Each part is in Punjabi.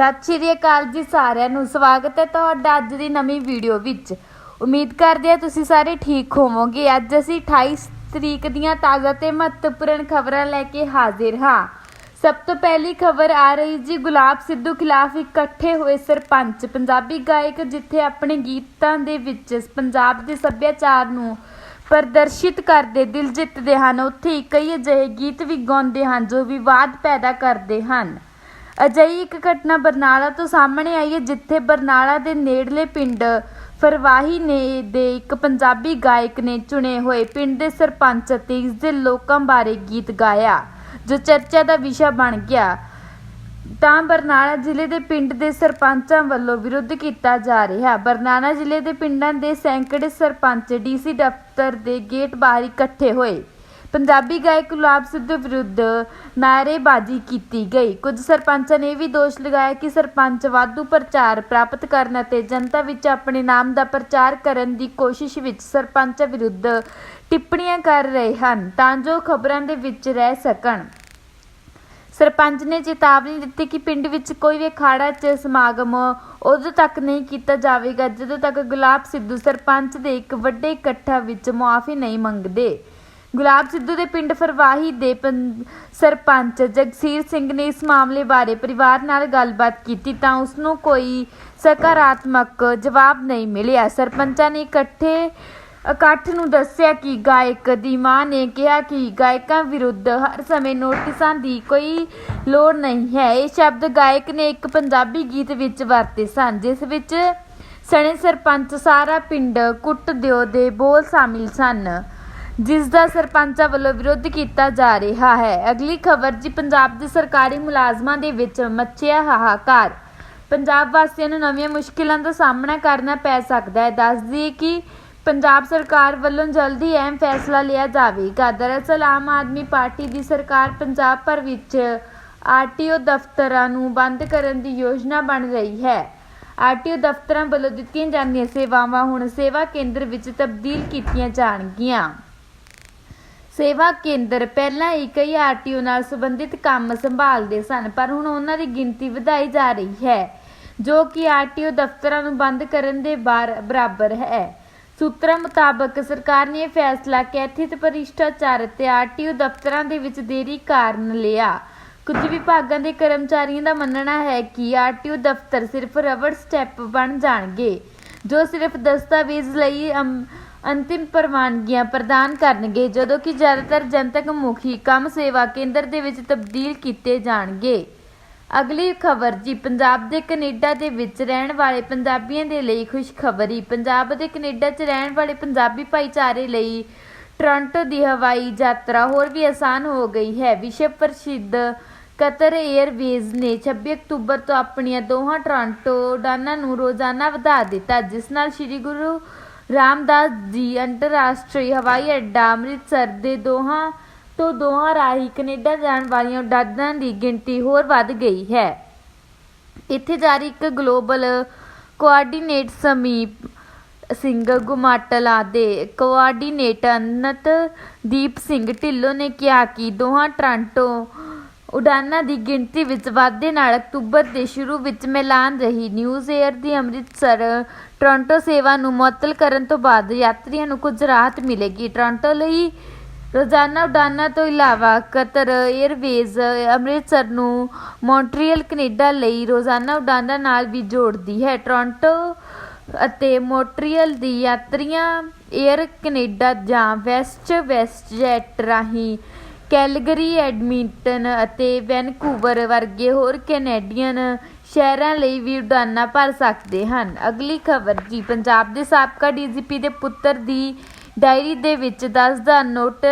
ਸਤਿ ਸ਼੍ਰੀ ਅਕਾਲ ਜੀ ਸਾਰਿਆਂ ਨੂੰ। ਸਵਾਗਤ ਹੈ ਤੁਹਾਡਾ ਅੱਜ ਦੀ ਨਵੀਂ ਵੀਡੀਓ ਵਿੱਚ। ਉਮੀਦ ਕਰਦੇ ਹਾਂ ਤੁਸੀਂ ਸਾਰੇ ਠੀਕ ਹੋਵੋਗੇ। ਅੱਜ ਅਸੀਂ 28 ਤਰੀਕ ਦੀਆਂ ਤਾਜ਼ਾ ਤੇ ਮਹੱਤਵਪੂਰਨ ਖਬਰਾਂ ਲੈ ਕੇ ਹਾਜ਼ਰ ਹਾਂ। ਸਭ ਤੋਂ ਪਹਿਲੀ ਖਬਰ ਆ ਰਹੀ ਜੀ, ਗੁਲਾਬ ਸਿੱਧੂ ਖਿਲਾਫ ਇਕੱਠੇ ਹੋਏ ਸਰਪੰਚ, ਪੰਜਾਬੀ ਗਾਇਕ ਜਿੱਥੇ ਆਪਣੇ ਗੀਤਾਂ ਦੇ ਵਿੱਚ ਪੰਜਾਬ ਦੇ ਸੱਭਿਆਚਾਰ ਨੂੰ ਪ੍ਰਦਰਸ਼ਿਤ ਕਰਦੇ ਦਿਲ ਜਿੱਤਦੇ ਹਨ, ਉੱਥੇ ਹੀ ਕਈ ਅਜਿਹੇ ਗੀਤ ਵੀ ਗਾਉਂਦੇ ਹਨ ਜੋ ਵਿਵਾਦ ਪੈਦਾ ਕਰਦੇ ਹਨ। ਅਜਿਹੀ ਇੱਕ ਘਟਨਾ ਬਰਨਾਲਾ ਤੋਂ ਸਾਹਮਣੇ ਆਈ ਹੈ, ਜਿੱਥੇ ਬਰਨਾਲਾ ਦੇ ਨੇੜਲੇ ਪਿੰਡ ਫਰਵਾਹੀ ਨੇ ਦੇ ਇੱਕ ਪੰਜਾਬੀ ਗਾਇਕ ਨੇ ਚੁਣੇ ਹੋਏ ਪਿੰਡ ਦੇ ਸਰਪੰਚ ਅਤੇ ਇਸ ਦੇ ਲੋਕਾਂ ਬਾਰੇ ਗੀਤ ਗਾਇਆ, ਜੋ ਚਰਚਾ ਦਾ ਵਿਸ਼ਾ ਬਣ ਗਿਆ। ਤਾਂ ਬਰਨਾਲਾ ਜ਼ਿਲ੍ਹੇ ਦੇ ਪਿੰਡ ਦੇ ਸਰਪੰਚਾਂ ਵੱਲੋਂ ਵਿਰੋਧ ਕੀਤਾ ਜਾ ਰਿਹਾ। ਬਰਨਾਲਾ ਜ਼ਿਲ੍ਹੇ ਦੇ ਪਿੰਡਾਂ ਦੇ ਸੈਂਕੜੇ ਸਰਪੰਚ, ਡੀਸੀ ਦਫ਼ਤਰ ਦੇ ਗੇਟ ਬਾਹਰ ਇਕੱਠੇ ਹੋਏ। ਪੰਜਾਬੀ ਗਾਇਕ ਗੁਲਾਬ ਸਿੱਧੂ ਵਿਰੁੱਧ ਨਾਅਰੇਬਾਜ਼ੀ ਕੀਤੀ ਗਈ। ਕੁਝ ਸਰਪੰਚਾਂ ਨੇ ਇਹ ਵੀ ਦੋਸ਼ ਲਗਾਇਆ ਕਿ ਸਰਪੰਚ ਵਾਧੂ ਪ੍ਰਚਾਰ ਪ੍ਰਾਪਤ ਕਰਨ ਅਤੇ ਜਨਤਾ ਵਿੱਚ ਆਪਣੇ ਨਾਮ ਦਾ ਪ੍ਰਚਾਰ ਕਰਨ ਦੀ ਕੋਸ਼ਿਸ਼ ਵਿੱਚ ਸਰਪੰਚਾਂ ਵਿਰੁੱਧ ਟਿੱਪਣੀਆਂ ਕਰ ਰਹੇ ਹਨ ਤਾਂ ਜੋ ਖਬਰਾਂ ਦੇ ਵਿੱਚ ਰਹਿ ਸਕਣ। ਸਰਪੰਚ ਨੇ ਚੇਤਾਵਨੀ ਦਿੱਤੀ ਕਿ ਪਿੰਡ ਵਿੱਚ ਕੋਈ ਵੀ ਅਖਾੜਾ 'ਚ ਸਮਾਗਮ ਉਦੋਂ ਤੱਕ ਨਹੀਂ ਕੀਤਾ ਜਾਵੇਗਾ ਜਦੋਂ ਤੱਕ ਗੁਲਾਬ ਸਿੱਧੂ ਸਰਪੰਚ ਦੇ ਇੱਕ ਵੱਡੇ ਇਕੱਠਾ ਵਿੱਚ ਮੁਆਫੀ ਨਹੀਂ ਮੰਗਦੇ। ਗੁਲਾਬ ਸਿੱਧੂ ਦੇ ਪਿੰਡ ਫਰਵਾਹੀ ਦੇ ਪੰ- ਸਰਪੰਚ ਜਗਸੀਰ ਸਿੰਘ ਨੇ ਇਸ ਮਾਮਲੇ ਬਾਰੇ ਪਰਿਵਾਰ ਨਾਲ ਗੱਲਬਾਤ ਕੀਤੀ ਤਾਂ ਉਸ ਨੂੰ ਕੋਈ ਸਕਾਰਾਤਮਕ ਜਵਾਬ ਨਹੀਂ ਮਿਲਿਆ। ਸਰਪੰਚਾਂ ਨੇ ਇਕੱਠੇ, ਇਕੱਠ ਨੂੰ ਦੱਸਿਆ ਕਿ ਗਾਇਕ ਦੀ ਮਾਂ ਨੇ ਕਿਹਾ ਕਿ ਗਾਇਕਾਂ ਵਿਰੁੱਧ ਹਰ ਸਮੇਂ ਨੋਟਿਸਾਂ ਦੀ ਕੋਈ ਲੋੜ ਨਹੀਂ ਹੈ। ਇਹ ਸ਼ਬਦ ਗਾਇਕ ਨੇ ਇੱਕ ਪੰਜਾਬੀ ਗੀਤ ਵਿੱਚ ਵਰਤੇ ਸਨ, ਜਿਸ ਵਿੱਚ ਸਣੇ ਸਰਪੰਚ ਸਾਰਾ ਪਿੰਡ ਕੁੱਟ ਦਿਓ ਦੇ ਬੋਲ ਸ਼ਾਮਿਲ ਸਨ। ਜਿਸ ਦਾ ਸਰਪੰਚਾਂ ਵੱਲੋਂ ਵਿਰੋਧ ਕੀਤਾ ਜਾ ਰਿਹਾ ਹੈ। ਅਗਲੀ ਖਬਰ ਜੀ, ਪੰਜਾਬ ਦੇ ਸਰਕਾਰੀ ਮੁਲਾਜ਼ਮਾਂ ਦੇ ਵਿੱਚ ਮੱਚਿਆ ਹਾਹਾਕਾਰ। ਪੰਜਾਬ ਵਾਸੀਆਂ ਨੂੰ ਨਵੀਆਂ ਮੁਸ਼ਕਿਲਾਂ ਦਾ ਸਾਹਮਣਾ ਕਰਨਾ ਪੈ ਸਕਦਾ ਹੈ। ਦੱਸ ਦਈਏ ਕਿ ਪੰਜਾਬ ਸਰਕਾਰ ਵੱਲੋਂ ਜਲਦੀ ਅਹਿਮ ਫੈਸਲਾ ਲਿਆ ਜਾਵੇਗਾ। ਦਰਅਸਲ, ਆਮ ਆਦਮੀ ਪਾਰਟੀ ਦੀ ਸਰਕਾਰ ਪੰਜਾਬ ਭਰ ਵਿੱਚ ਆਰਟੀਓ ਦਫ਼ਤਰਾਂ ਨੂੰ ਬੰਦ ਕਰਨ ਦੀ ਯੋਜਨਾ ਬਣ ਰਹੀ ਹੈ। ਆਰਟੀਓ ਦਫ਼ਤਰਾਂ ਵੱਲੋਂ ਦਿੱਤੀਆਂ ਜਾਂਦੀਆਂ ਸੇਵਾਵਾਂ ਹੁਣ ਸੇਵਾ ਕੇਂਦਰ ਵਿੱਚ ਤਬਦੀਲ ਕੀਤੀਆਂ ਜਾਣਗੀਆਂ। ਸੇਵਾ ਕੇਂਦਰ ਪਹਿਲਾਂ ਹੀ ਕਈ ਆਰਟੀਓ ਨਾਲ ਸੰਬੰਧਿਤ ਕੰਮ ਸੰਭਾਲਦੇ ਸਨ, ਪਰ ਹੁਣ ਉਹਨਾਂ ਦੀ ਗਿਣਤੀ ਵਧਾਈ ਜਾ ਰਹੀ ਹੈ, ਜੋ ਕਿ ਆਰਟੀਓ ਦਫ਼ਤਰਾਂ ਨੂੰ ਬੰਦ ਕਰਨ ਦੇ ਬਰਾਬਰ ਹੈ। ਸੂਤਰਾਂ ਮੁਤਾਬਕ ਸਰਕਾਰ ਨੇ ਇਹ ਫੈਸਲਾ ਕੈਥਿਤ ਭ੍ਰਿਸ਼ਟਾਚਾਰ ਅਤੇ ਆਰਟੀਓ ਦਫ਼ਤਰਾਂ ਦੇ ਵਿੱਚ ਦੇਰੀ ਕਾਰਨ ਲਿਆ। ਕੁਝ ਵਿਭਾਗਾਂ ਦੇ ਕਰਮਚਾਰੀਆਂ ਦਾ ਮੰਨਣਾ ਹੈ ਕਿ ਆਰਟੀਓ ਦਫ਼ਤਰ ਸਿਰਫ ਰਬੜ ਸਟੈਪ ਬਣ ਜਾਣਗੇ, ਜੋ ਸਿਰਫ ਦਸਤਾਵੇਜ਼ ਲਈ ਅੰਤਿਮ ਪ੍ਰਵਾਨਗੀਆਂ ਪ੍ਰਦਾਨ ਕਰਨਗੇ, ਜਦੋਂ ਕਿ ਜ਼ਿਆਦਾਤਰ ਜਨਤਕ ਮੁਖੀ ਕੰਮ ਸੇਵਾ ਕੇਂਦਰ ਦੇ ਵਿੱਚ ਤਬਦੀਲ ਕੀਤੇ ਜਾਣਗੇ। ਅਗਲੀ ਖਬਰ ਜੀ, ਪੰਜਾਬ ਦੇ ਕੈਨੇਡਾ ਦੇ ਵਿੱਚ ਰਹਿਣ ਵਾਲੇ ਪੰਜਾਬੀਆਂ ਦੇ ਲਈ ਖੁਸ਼ਖਬਰੀ। ਪੰਜਾਬ ਦੇ ਕੈਨੇਡਾ 'ਚ ਰਹਿਣ ਵਾਲੇ ਪੰਜਾਬੀ ਭਾਈਚਾਰੇ ਲਈ ਟੋਰਾਂਟੋ ਦੀ ਹਵਾਈ ਯਾਤਰਾ ਹੋਰ ਵੀ ਆਸਾਨ ਹੋ ਗਈ ਹੈ। ਵਿਸ਼ਵ ਪ੍ਰਸਿੱਧ ਕਤਰ 에ਅਰਵੇਜ਼ ਨੇ 26 ਅਕਤੂਬਰ ਤੋਂ ਆਪਣੀਆਂ ਦੋਹਾਂ ਟੋਰਾਂਟੋ ਉਡਾਨਾਂ ਨੂੰ ਰੋਜ਼ਾਨਾ ਵਧਾ ਦਿੱਤਾ, ਜਿਸ ਨਾਲ ਸ੍ਰੀ ਗੁਰੂ ਰਾਮਦਾਸ ਜੀ, ਅੰਤਰਰਾਸ਼ਟਰੀ ਹਵਾਈ ਅੱਡਾ, ਅੰਮ੍ਰਿਤਸਰ ਦੇ ਦੋਹਾਂ ਤੋਂ ਦੋਹਾਂ ਰਾਹੀਂ ਕੈਨੇਡਾ ਜਾਣ ਵਾਲੀਆਂ ਉਡਾਨਾਂ ਦੀ ਗਿਣਤੀ ਹੋਰ ਵੱਧ ਗਈ ਹੈ। ਇੱਥੇ ਜਾਰੀ ਇੱਕ ਗਲੋਬਲ ਕੋਆਰਡੀਨੇਟ ਸਮੀਪ ਸਿੰਘ ਗੁਮਾਟਲਾ ਦੇ ਕੋਆਰਡੀਨੇਟਰ ਅਨੰਤ ਦੀਪ ਸਿੰਘ ਢਿੱਲੋਂ ਨੇ ਕਿਹਾ ਕਿ ਦੋਹਾਂ ਟ੍ਰਾਂਟੋ ਉਡਾਨਾਂ ਦੀ ਗਿਣਤੀ ਵਿੱਚ ਵਾਧੇ ਨਾਲ ਅਕਤੂਬਰ ਦੇ ਸ਼ੁਰੂ ਵਿੱਚ ਮਿਲਾਨ ਰਹੀ। ਨਿਊਜ਼ ਏਅਰ ਦੀ ਅੰਮ੍ਰਿਤਸਰ, ਟੋਰਾਂਟੋ ਸੇਵਾ ਨੂੰ ਮੁਅੱਤਲ ਕਰਨ ਤੋਂ ਬਾਅਦ ਯਾਤਰੀਆਂ ਨੂੰ ਕੁਝ ਰਾਹਤ ਮਿਲੇਗੀ। ਟੋਰਾਂਟੋ ਲਈ ਰੋਜ਼ਾਨਾ ਉਡਾਨਾਂ ਤੋਂ ਇਲਾਵਾ ਕਤਰ ਏਅਰਵੇਜ਼ ਅੰਮ੍ਰਿਤਸਰ ਨੂੰ ਮੌਂਟਰੀਅਲ, ਕੈਨੇਡਾ ਲਈ ਰੋਜ਼ਾਨਾ ਉਡਾਨਾਂ ਨਾਲ ਵੀ ਜੋੜਦੀ ਹੈ। ਟੋਰਾਂਟੋ ਅਤੇ ਮੋਟਰੀਅਲ ਦੀ ਯਾਤਰੀਆਂ 에ਅਰ ਕੈਨੇਡਾ ਜਾਂ ਵੈਸਟ ਵੈਸਟ ਜੈਟ ਰਾਹੀਂ ਕੈਲਗਰੀ, ਐਡਮਿੰਟਨ ਅਤੇ ਵੈਨਕੂਵਰ ਵਰਗੇ ਹੋਰ ਕੈਨੇਡੀਅਨ ਸ਼ਹਿਰਾਂ ਲਈ ਵੀ ਉਡਾਨਾਂ ਭਰ ਸਕਦੇ ਹਨ। ਅਗਲੀ ਖਬਰ ਜੀ, ਪੰਜਾਬ ਦੇ ਸਾਬਕਾ ਡੀਜੀਪੀ ਦੇ ਪੁੱਤਰ ਦੀ ਡਾਇਰੀ ਦੇ ਵਿੱਚ 10 ਦਾ ਨੋਟ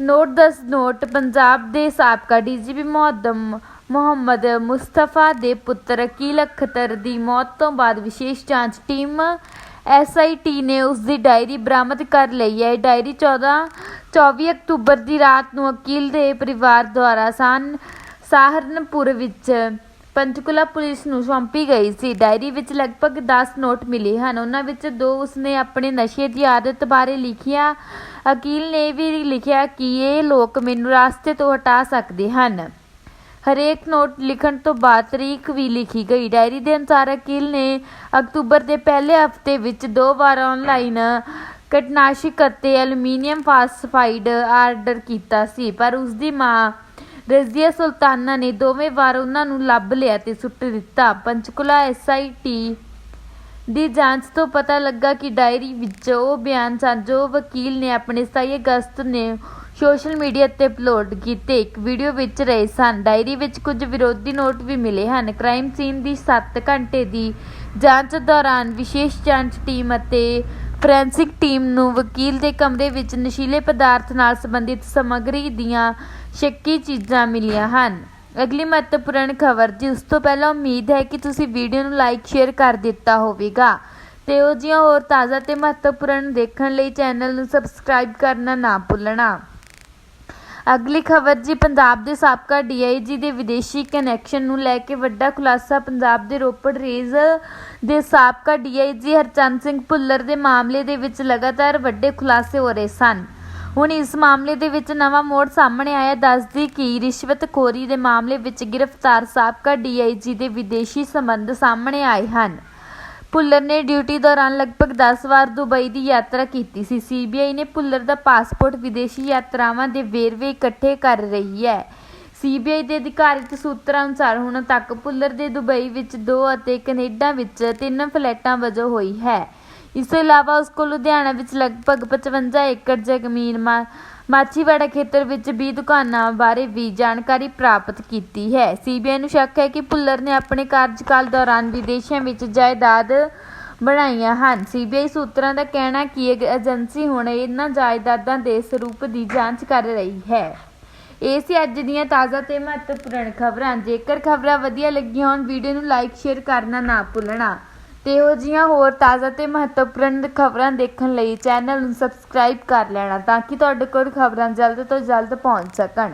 ਨੋਟ 10 ਨੋਟ, ਪੰਜਾਬ ਦੇ ਸਾਬਕਾ ਡੀਜੀਪੀ ਮੁਹੱਦਮ, ਮੁਹੰਮਦ ਮੁਸਤਫਾ ਦੇ ਪੁੱਤਰ ਅਕੀਲ ਅਖਤਰ ਦੀ ਮੌਤ ਤੋਂ ਬਾਅਦ ਵਿਸ਼ੇਸ਼ ਜਾਂਚ ਟੀਮ ਐਸਆਈਟੀ ਨੇ ਉਸ ਦੀ ਡਾਇਰੀ ਬਰਾਮਦ ਕਰ ਲਈ ਹੈ। ਇਹ ਡਾਇਰੀ 14 24 ਅਕਤੂਬਰ ਦੀ ਰਾਤ ਨੂੰ ਅਕੀਲ ਦੇ ਪਰਿਵਾਰ ਦੁਆਰਾ ਸਾਨ, ਸਾਹਰਨਪੁਰ ਵਿੱਚ ਪੰਚਕੁਲਾ ਪੁਲਿਸ ਨੂੰ ਸੌਂਪੀ ਗਈ ਸੀ। ਡਾਇਰੀ ਵਿੱਚ ਲਗਭਗ 10 ਨੋਟ ਮਿਲੇ ਹਨ। ਉਹਨਾਂ ਵਿੱਚ ਦੋ ਉਸਨੇ ਆਪਣੇ ਨਸ਼ੇ ਦੀ ਆਦਤ ਬਾਰੇ ਲਿਖਿਆ। ਅਕੀਲ ਨੇ ਵੀ ਲਿਖਿਆ ਕਿ ਇਹ ਲੋਕ ਮੈਨੂੰ ਰਾਸਤੇ ਤੋਂ ਹਟਾ ਸਕਦੇ ਹਨ। ਹਰੇਕ ਨੋਟ ਲਿਖਣ ਤੋਂ ਬਾਅਦ ਤਰੀਕ ਵੀ ਲਿਖੀ ਗਈ। ਡਾਇਰੀ ਦੇ ਅਨੁਸਾਰ ਅਕੀਲ ਨੇ ਅਕਤੂਬਰ ਦੇ ਪਹਿਲੇ ਹਫ਼ਤੇ ਵਿੱਚ ਦੋ ਵਾਰ ਆਨਲਾਈਨ ਕੀਟਨਾਸ਼ਕ ਅਤੇ ਐਲੂਮੀਨੀਅਮ ਫਾਸਫਾਈਡ ਆਰਡਰ ਕੀਤਾ ਸੀ, ਪਰ ਉਸ ਦੀ ਮਾਂ ਰਜ਼ੀਆ ਸੁਲਤਾਨਾ ਨੇ ਦੋਵੇਂ ਵਾਰ ਉਹਨਾਂ ਨੂੰ ਲੱਭ ਲਿਆ ਤੇ ਸੁੱਟ ਦਿੱਤਾ। ਪੰਚਕੁਲਾ ਐਸਆਈਟੀ ਦੀ ਜਾਂਚ ਤੋਂ ਪਤਾ ਲੱਗਾ ਕਿ ਡਾਇਰੀ ਵਿੱਚ ਉਹ ਬਿਆਨ ਸਨ, ਜੋ ਵਕੀਲ ਨੇ ਆਪਣੇ 27 ਅਗਸਤ ਨੇ ਸੋਸ਼ਲ ਮੀਡੀਆ ਤੇ ਅਪਲੋਡ ਕੀਤੇ ਇੱਕ ਵੀਡੀਓ ਵਿੱਚ ਰਹੇ ਸਨ। ਡਾਇਰੀ ਵਿੱਚ ਕੁਝ ਵਿਰੋਧੀ ਨੋਟ ਵੀ ਮਿਲੇ ਹਨ। ਕ੍ਰਾਈਮ ਸੀਨ ਦੀ 7 ਘੰਟੇ ਦੀ ਜਾਂਚ ਦੌਰਾਨ ਵਿਸ਼ੇਸ਼ ਜਾਂਚ ਟੀਮ ਅਤੇ ਫੋਰੈਂਸਿਕ ਟੀਮ ਨੂੰ ਵਕੀਲ ਦੇ ਕਮਰੇ ਵਿੱਚ ਨਸ਼ੀਲੇ ਪਦਾਰਥ ਨਾਲ ਸੰਬੰਧਿਤ ਸਮੱਗਰੀ ਦੀਆਂ ਸ਼ੱਕੀ ਚੀਜ਼ਾਂ ਮਿਲੀਆਂ ਹਨ। ਅਗਲੀ ਮਹੱਤਵਪੂਰਨ ਖਬਰ, ਜੀ, ਉਸ ਤੋਂ ਪਹਿਲਾਂ ਉਮੀਦ ਹੈ ਕਿ ਤੁਸੀਂ ਵੀਡੀਓ ਨੂੰ ਲਾਈਕ, ਸ਼ੇਅਰ ਕਰ ਦਿੱਤਾ ਹੋਵੇਗਾ। ਤੇ ਉਹ ਜਿਹੀਆਂ ਹੋਰ ਤਾਜ਼ਾ ਤੇ ਮਹੱਤਵਪੂਰਨ ਦੇਖਣ ਲਈ ਚੈਨਲ ਨੂੰ ਸਬਸਕ੍ਰਾਈਬ ਕਰਨਾ ਨਾ ਭੁੱਲਣਾ। ਅਗਲੀ ਖਬਰ ਜੀ, ਪੰਜਾਬ ਦੇ ਸਾਬਕਾ ਡੀਆਈਜੀ ਦੇ ਵਿਦੇਸ਼ੀ ਕਨੈਕਸ਼ਨ ਨੂੰ ਲੈ ਕੇ ਵੱਡਾ ਖੁਲਾਸਾ, ਪੰਜਾਬ ਦੇ ਰੋਪੜ ਰੇਂਜ ਦੇ ਸਾਬਕਾ ਡੀਆਈਜੀ ਹਰਚੰਦ ਸਿੰਘ ਭੁੱਲਰ ਦੇ ਮਾਮਲੇ ਦੇ ਵਿੱਚ ਲਗਾਤਾਰ ਵੱਡੇ ਖੁਲਾਸੇ ਹੋ ਰਹੇ ਸਨ। ਹੁਣ ਇਸ ਮਾਮਲੇ ਦੇ ਵਿੱਚ ਨਵਾਂ ਮੋੜ ਸਾਹਮਣੇ ਆਇਆ, ਦੱਸਦੀ ਕਿ ਰਿਸ਼ਵਤਖੋਰੀ ਦੇ ਮਾਮਲੇ ਵਿੱਚ ਗ੍ਰਿਫਤਾਰ ਸਾਬਕਾ ਡੀਆਈਜੀ ਦੇ ਵਿਦੇਸ਼ੀ ਸੰਬੰਧ ਸਾਹਮਣੇ ਆਏ ਹਨ। ਭੁੱਲਰ ਨੇ ਡਿਊਟੀ ਦੌਰਾਨ ਲਗਭਗ 10 ਵਾਰ ਦੁਬਈ ਦੀ ਯਾਤਰਾ ਕੀਤੀ ਸੀ। ਸੀਬੀਆਈ ਨੇ ਭੁੱਲਰ ਦਾ ਪਾਸਪੋਰਟ ਵਿਦੇਸ਼ੀ ਯਾਤਰਾਵਾਂ ਦੇ ਵੇਰਵੇ ਇਕੱਠੇ ਕਰ ਰਹੀ ਹੈ। ਸੀਬੀਆਈ ਦੇ ਅਧਿਕਾਰਿਤ ਸੂਤਰਾਂ ਅਨੁਸਾਰ ਹੁਣ ਤੱਕ ਭੁੱਲਰ ਦੇ ਦੁਬਈ ਵਿੱਚ ਦੋ ਅਤੇ ਕੈਨੇਡਾ ਵਿੱਚ ਤਿੰਨ ਫਲੈਟਾਂ ਵਜੋਂ ਹੋਈ ਹੈ। ਇਸ ਤੋਂ ਇਲਾਵਾ ਉਸ ਕੋਲ ਲੁਧਿਆਣਾ ਵਿੱਚ ਲਗਭਗ 55 ਏਕੜ ਜ਼ਮੀਨ ਮਾਛੀਵਾੜਾ ਖੇਤਰ ਵਿੱਚ 20 ਦੁਕਾਨਾਂ ਬਾਰੇ ਵੀ ਜਾਣਕਾਰੀ ਪ੍ਰਾਪਤ ਕੀਤੀ ਹੈ। ਸੀਬੀਆਈ ਨੂੰ ਸ਼ੱਕ ਹੈ ਕਿ ਭੁੱਲਰ ਨੇ ਆਪਣੇ ਕਾਰਜਕਾਲ ਦੌਰਾਨ ਵਿਦੇਸ਼ਾਂ ਵਿੱਚ ਜਾਇਦਾਦ ਬਣਾਈਆਂ ਹਨ। ਸੀਬੀਆਈ ਸੂਤਰਾਂ ਦਾ ਕਹਿਣਾ ਕਿ ਇਹ ਏਜੰਸੀ ਹੁਣ ਇਹਨਾਂ ਜਾਇਦਾਦਾਂ ਦੇ ਸਰੂਪ ਦੀ ਜਾਂਚ ਕਰ ਰਹੀ ਹੈ। ਇਹ ਸੀ ਅੱਜ ਦੀਆਂ ਤਾਜ਼ਾ ਤੇ ਮਹੱਤਵਪੂਰਨ ਖਬਰਾਂ। ਜੇਕਰ ਖਬਰਾਂ ਵਧੀਆ ਲੱਗੀਆਂ ਹੋਣ, ਵੀਡੀਓ ਨੂੰ ਲਾਈਕ, ਸ਼ੇਅਰ ਕਰਨਾ ਨਾ ਭੁੱਲਣਾ। ਤੇ ਇਹੋ ਜਿਹੀਆਂ ਹੋਰ ਤਾਜ਼ਾ ਤੇ ਮਹੱਤਵਪੂਰਨ ਖਬਰਾਂ ਦੇਖਣ ਲਈ ਚੈਨਲ ਨੂੰ ਸਬਸਕ੍ਰਾਈਬ ਕਰ ਲੈਣਾ ਤਾਂ ਕਿ ਤੁਹਾਡੇ ਕੋਲ ਖਬਰਾਂ ਜਲਦ ਤੋਂ ਜਲਦ ਪਹੁੰਚ ਸਕਣ।